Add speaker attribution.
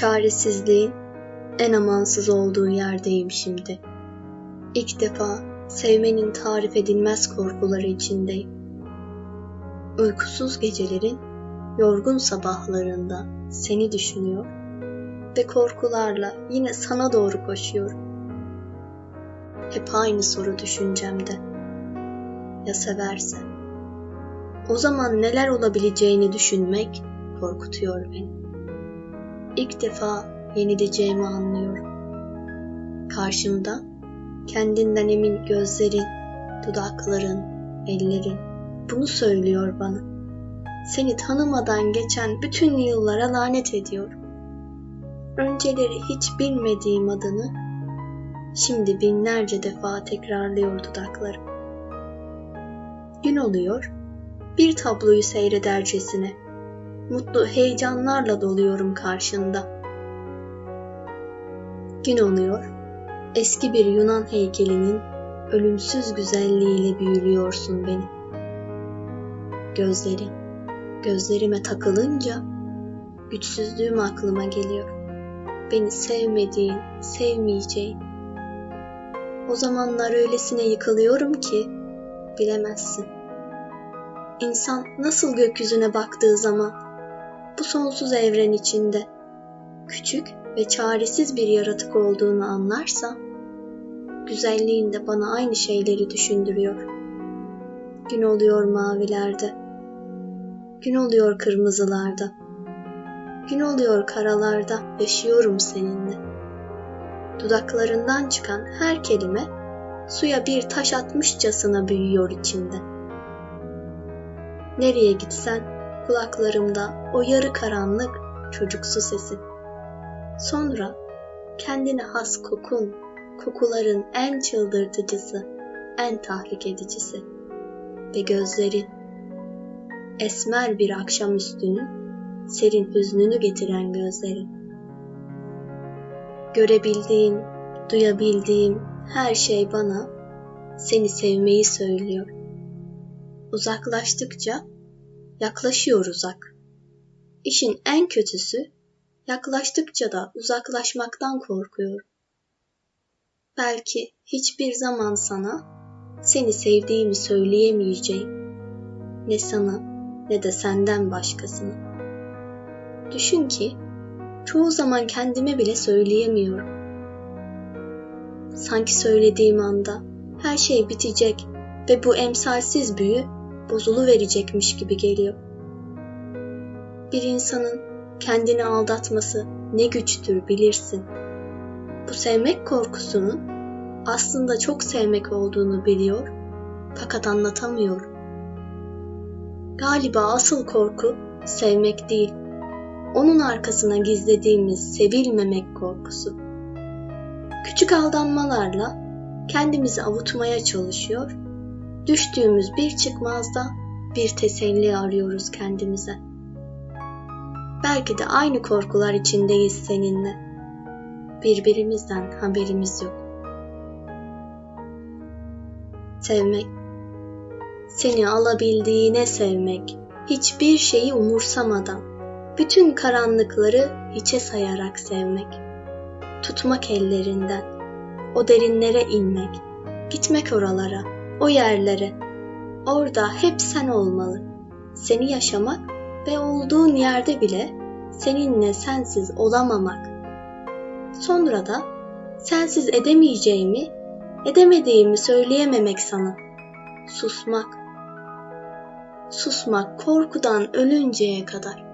Speaker 1: Çaresizliğin en amansız olduğu yerdeyim şimdi. İlk defa sevmenin tarif edilmez korkuları içindeyim. Uykusuz gecelerin yorgun sabahlarında seni düşünüyor ve korkularla yine sana doğru koşuyorum. Hep aynı soru düşüncemde. Ya severse? O zaman neler olabileceğini düşünmek korkutuyor beni. İlk defa yenileceğimi anlıyorum. Karşımda kendinden emin gözlerin, dudakların, ellerin bunu söylüyor bana. Seni tanımadan geçen bütün yıllara lanet ediyorum. Önceleri hiç bilmediğim adını şimdi binlerce defa tekrarlıyor dudaklarım. Gün oluyor, bir tabloyu seyredercesine mutlu heyecanlarla doluyorum karşında. Gün oluyor, eski bir Yunan heykelinin ölümsüz güzelliğiyle büyülüyorsun beni. Gözlerin, gözlerime takılınca güçsüzlüğüm aklıma geliyor. Beni sevmediğin, sevmeyeceğin. O zamanlar öylesine yıkılıyorum ki bilemezsin. İnsan nasıl gökyüzüne baktığı zaman bu sonsuz evren içinde küçük ve çaresiz bir yaratık olduğunu anlarsa, güzelliğin de bana aynı şeyleri düşündürüyor. Gün oluyor mavilerde, gün oluyor kırmızılarda, gün oluyor karalarda, yaşıyorum seninle. Dudaklarından çıkan her kelime suya bir taş atmışçasına büyüyor içimde. Nereye gitsen kulaklarımda o yarı karanlık çocuksu sesin. Sonra kendine has kokun, kokuların en çıldırtıcısı, en tahrik edicisi ve gözlerin esmer bir akşam üstünü, serin hüznünü getiren gözlerin. Görebildiğim, duyabildiğim her şey bana seni sevmeyi söylüyor. Uzaklaştıkça yaklaşıyor uzak. İşin en kötüsü yaklaştıkça da uzaklaşmaktan korkuyorum. Belki hiçbir zaman sana seni sevdiğimi söyleyemeyeceğim. Ne sana ne de senden başkasını. Düşün ki çoğu zaman kendime bile söyleyemiyorum. Sanki söylediğim anda her şey bitecek ve bu emsalsiz büyü bozulu verecekmiş gibi geliyor. Bir insanın kendini aldatması ne güçtür bilirsin. Bu sevmek korkusunun aslında çok sevmek olduğunu biliyor fakat anlatamıyor. Galiba asıl korku sevmek değil, onun arkasına gizlediğimiz sevilmemek korkusu. Küçük aldanmalarla kendimizi avutmaya çalışıyor Düştüğümüz bir çıkmazda bir teselli arıyoruz kendimize. Belki de aynı korkular içindeyiz seninle. Birbirimizden haberimiz yok. Sevmek, seni alabildiğine sevmek, hiçbir şeyi umursamadan, bütün karanlıkları hiçe sayarak sevmek, tutmak ellerinden, o derinlere inmek, gitmek oralara, o yerlere. Orada hep sen olmalı. Seni yaşamak ve olduğun yerde bile seninle sensiz olamamak. Sonra da sensiz edemeyeceğimi, edemediğimi söyleyememek sana. Susmak. Susmak korkudan ölünceye kadar.